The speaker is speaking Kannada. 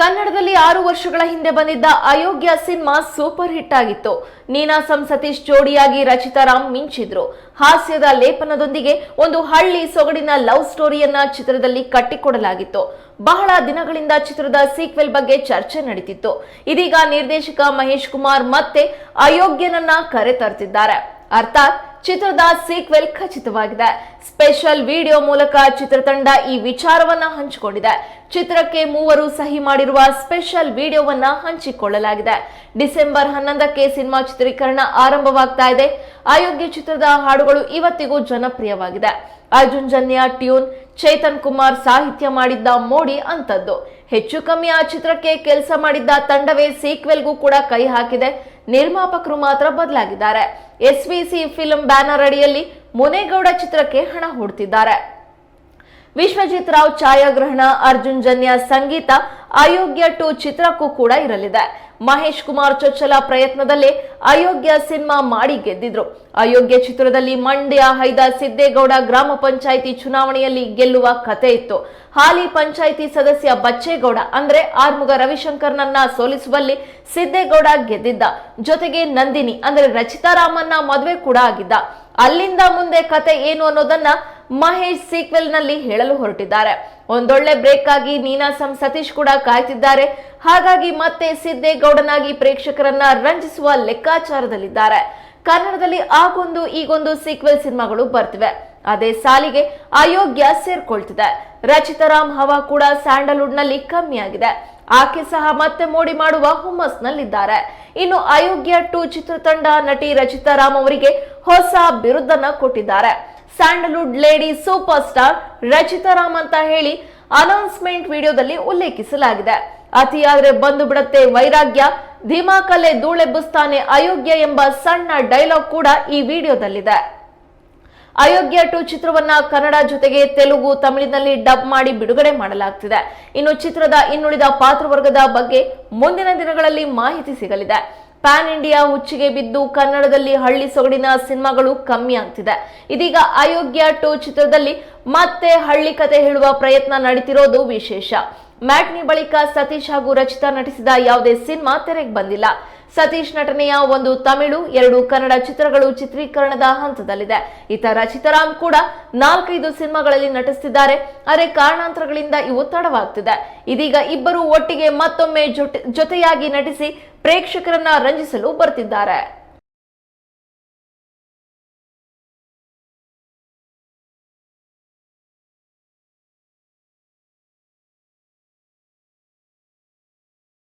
ಕನ್ನಡದಲ್ಲಿ ಆರು ವರ್ಷಗಳ ಹಿಂದೆ ಬಂದಿದ್ದ ಅಯೋಗ್ಯ ಸಿನಿಮಾ ಸೂಪರ್ ಹಿಟ್ ಆಗಿತ್ತು. ನೀನಾಸಂ ಸತೀಶ್ ಜೋಡಿಯಾಗಿ ರಚಿತಾ ರಾಮ್ ಮಿಂಚಿದ್ರು. ಹಾಸ್ಯದ ಲೇಪನದೊಂದಿಗೆ ಒಂದು ಹಳ್ಳಿ ಸೊಗಡಿನ ಲವ್ ಸ್ಟೋರಿಯನ್ನ ಚಿತ್ರದಲ್ಲಿ ಕಟ್ಟಿಕೊಡಲಾಗಿತ್ತು. ಬಹಳ ದಿನಗಳಿಂದ ಚಿತ್ರದ ಸೀಕ್ವೆಲ್ ಬಗ್ಗೆ ಚರ್ಚೆ ನಡೀತಿತ್ತು. ಇದೀಗ ನಿರ್ದೇಶಕ ಮಹೇಶ್ ಕುಮಾರ್ ಮತ್ತೆ ಅಯೋಗ್ಯನನ್ನ ಕರೆತರ್ತಿದ್ದಾರೆ. ಅರ್ಥಾತ್ ಚಿತ್ರದ ಸೀಕ್ವೆಲ್ ಖಚಿತವಾಗಿದೆ. ಸ್ಪೆಷಲ್ ವಿಡಿಯೋ ಮೂಲಕ ಚಿತ್ರತಂಡ ಈ ವಿಚಾರವನ್ನ ಹಂಚಿಕೊಂಡಿದೆ. ಚಿತ್ರಕ್ಕೆ ಮೂವರು ಸಹಿ ಮಾಡಿರುವ ಸ್ಪೆಷಲ್ ವಿಡಿಯೋವನ್ನ ಹಂಚಿಕೊಳ್ಳಲಾಗಿದೆ. ಡಿಸೆಂಬರ್ ಹನ್ನೊಂದಕ್ಕೆ ಸಿನಿಮಾ ಚಿತ್ರೀಕರಣ ಆರಂಭವಾಗ್ತಾ ಇದೆ. ಅಯೋಗ್ಯ ಚಿತ್ರದ ಹಾಡುಗಳು ಇವತ್ತಿಗೂ ಜನಪ್ರಿಯವಾಗಿದೆ. ಅರ್ಜುನ್ ಜನ್ಯ ಟ್ಯೂನ್, ಚೇತನ್ ಕುಮಾರ್ ಸಾಹಿತ್ಯ ಮಾಡಿದ್ದ ಮೋಡಿ ಅಂತದ್ದು. ಹೆಚ್ಚು ಕಮ್ಮಿ ಆ ಚಿತ್ರಕ್ಕೆ ಕೆಲಸ ಮಾಡಿದ್ದ ತಂಡವೇ ಸೀಕ್ವೆಲ್ಗೂ ಕೂಡ ಕೈ ಹಾಕಿದೆ. ನಿರ್ಮಾಪಕರು ಮಾತ್ರ ಬದಲಾಗಿದ್ದಾರೆ. S V SVC film banner ಅಡಿಯಲ್ಲಿ ಮುನೇಗೌಡ ಚಿತ್ರಕ್ಕೆ ಹಣ ಹೂಡ್ತಿದ್ದಾರೆ. ವಿಶ್ವಜಿತ್ ರಾವ್ ಛಾಯಾಗ್ರಹಣ, ಅರ್ಜುನ್ ಜನ್ಯ ಸಂಗೀತ, ಅಯೋಗ್ಯ ಟು ಚಿತ್ರಕ್ಕೂ ಕೂಡ ಇರಲಿದೆ. ಮಹೇಶ್ ಕುಮಾರ್ ಚೊಚ್ಚಲ ಪ್ರಯತ್ನದಲ್ಲೇ ಅಯೋಗ್ಯ ಸಿನಿಮಾ ಮಾಡಿ ಗೆದ್ದಿದ್ರು. ಅಯೋಗ್ಯ ಚಿತ್ರದಲ್ಲಿ ಮಂಡ್ಯ ಹೈದ ಸಿದ್ದೇಗೌಡ ಗ್ರಾಮ ಪಂಚಾಯಿತಿ ಚುನಾವಣೆಯಲ್ಲಿ ಗೆಲ್ಲುವ ಕತೆ ಇತ್ತು. ಹಾಲಿ ಪಂಚಾಯಿತಿ ಸದಸ್ಯ ಬಚ್ಚೇಗೌಡ ಅಂದ್ರೆ ಆರ್ಮುಗ ರವಿಶಂಕರ್ನನ್ನ ಸೋಲಿಸುವಲ್ಲಿ ಸಿದ್ದೇಗೌಡ ಗೆದ್ದಿದ್ದ. ಜೊತೆಗೆ ನಂದಿನಿ ಅಂದ್ರೆ ರಚಿತಾರಾಮನ್ನ ಮದುವೆ ಕೂಡ ಆಗಿದ್ದ. ಅಲ್ಲಿಂದ ಮುಂದೆ ಕತೆ ಏನು ಅನ್ನೋದನ್ನ ಮಹೇಶ್ ಸೀಕ್ವೆಲ್ನಲ್ಲಿ ಹೇಳಲು ಹೊರಟಿದ್ದಾರೆ. ಒಂದೊಳ್ಳೆ ಬ್ರೇಕ್ ಆಗಿ ನೀನಾಸಂ ಸತೀಶ್ ಕೂಡ ಕಾಯ್ತಿದ್ದಾರೆ. ಹಾಗಾಗಿ ಮತ್ತೆ ಸಿದ್ದೇಗೌಡನಾಗಿ ಪ್ರೇಕ್ಷಕರನ್ನ ರಂಜಿಸುವ ಲೆಕ್ಕಾಚಾರದಲ್ಲಿದ್ದಾರೆ. ಕನ್ನಡದಲ್ಲಿ ಆಗೊಂದು ಈಗೊಂದು ಸೀಕ್ವೆಲ್ ಸಿನಿಮಾಗಳು ಬರ್ತಿವೆ. ಅದೇ ಸಾಲಿಗೆ ಅಯೋಗ್ಯ ಸೇರ್ಕೊಳ್ತಿದೆ. ರಚಿತಾರಾಮ್ ಹವಾ ಕೂಡ ಸ್ಯಾಂಡಲ್ವುಡ್ನಲ್ಲಿ ಕಮ್ಮಿಯಾಗಿದೆ. ಆಕೆ ಸಹ ಮತ್ತೆ ಮೋಡಿ ಮಾಡುವ ಹುಮ್ಮಸ್ನಲ್ಲಿದ್ದಾರೆ. ಇನ್ನು ಅಯೋಗ್ಯ ಟು ಚಿತ್ರತಂಡ ನಟಿ ರಚಿತಾರಾಮ್ ಅವರಿಗೆ ಹೊಸ ಬಿರುದನ್ನ ಕೊಟ್ಟಿದ್ದಾರೆ. Sandalwood lady superstar Rachita Ram ಅಂತ ಹೇಳಿ ಅನೌನ್ಸ್ಮೆಂಟ್ ವಿಡಿಯೋದಲ್ಲಿ ಉಲ್ಲೇಖಿಸಲಾಗಿದೆ. ಅತಿಯಾದ್ರೆ ಬಂದು ಬಿಡತ್ತೆ ವೈರಾಗ್ಯ ಧಿಮಾಕಲೆ ಧೂಳೆಬ್ಬುಸ್ತಾನೆ ಅಯೋಗ್ಯ ಎಂಬ ಸಣ್ಣ ಡೈಲಾಗ್ ಕೂಡ ಈ ವಿಡಿಯೋದಲ್ಲಿದೆ. ಅಯೋಗ್ಯ ಟು ಚಿತ್ರವನ್ನ ಕನ್ನಡ ಜೊತೆಗೆ ತೆಲುಗು, ತಮಿಳಿನಲ್ಲಿ ಡಬ್ ಮಾಡಿ ಬಿಡುಗಡೆ ಮಾಡಲಾಗ್ತಿದೆ. ಇನ್ನು ಚಿತ್ರದ ಇನ್ನುಳಿದ ಪಾತ್ರವರ್ಗದ ಬಗ್ಗೆ ಮುಂದಿನ ದಿನಗಳಲ್ಲಿ ಮಾಹಿತಿ ಸಿಗಲಿದೆ. ಪ್ಯಾನ್ ಇಂಡಿಯಾ ಹುಚ್ಚಿಗೆ ಬಿದ್ದು ಕನ್ನಡದಲ್ಲಿ ಹಳ್ಳಿ ಸೊಗಡಿನ ಸಿನಿಮಾಗಳು ಕಮ್ಮಿ ಆಗ್ತಿದೆ. ಇದೀಗ ಅಯೋಗ್ಯ ಟು ಚಿತ್ರದಲ್ಲಿ ಮತ್ತೆ ಹಳ್ಳಿ ಕತೆ ಹೇಳುವ ಪ್ರಯತ್ನ ನಡೀತಿರೋದು ವಿಶೇಷ. ಮ್ಯಾಟ್ನಿ ಬಳಿಕ ಸತೀಶ್ ಹಾಗೂ ರಚಿತಾ ನಟಿಸಿದ ಯಾವುದೇ ಸಿನಿಮಾ ತೆರೆಗೆ ಬಂದಿಲ್ಲ. ಸತೀಶ್ ನಟನೆಯ ಒಂದು ತಮಿಳು, ಎರಡು ಕನ್ನಡ ಚಿತ್ರಗಳು ಚಿತ್ರೀಕರಣದ ಹಂತದಲ್ಲಿದೆ. ಈತ ರಚಿತಾರಾಮ್ ಕೂಡ ನಾಲ್ಕೈದು ಸಿನಿಮಾಗಳಲ್ಲಿ ನಟಿಸುತ್ತಿದ್ದಾರೆ ಆದರೆ ಕಾರಣಾಂತರಗಳಿಂದ ಇವು ತಡವಾಗ್ತಿದೆ ಇದೀಗ ಇಬ್ಬರು ಒಟ್ಟಿಗೆ ಮತ್ತೊಮ್ಮೆ ಜೊತೆ ಜೊತೆಯಾಗಿ ನಟಿಸಿ ಪ್ರೇಕ್ಷಕರನ್ನ ರಂಜಿಸಲು ಬರ್ತಿದ್ದಾರೆ.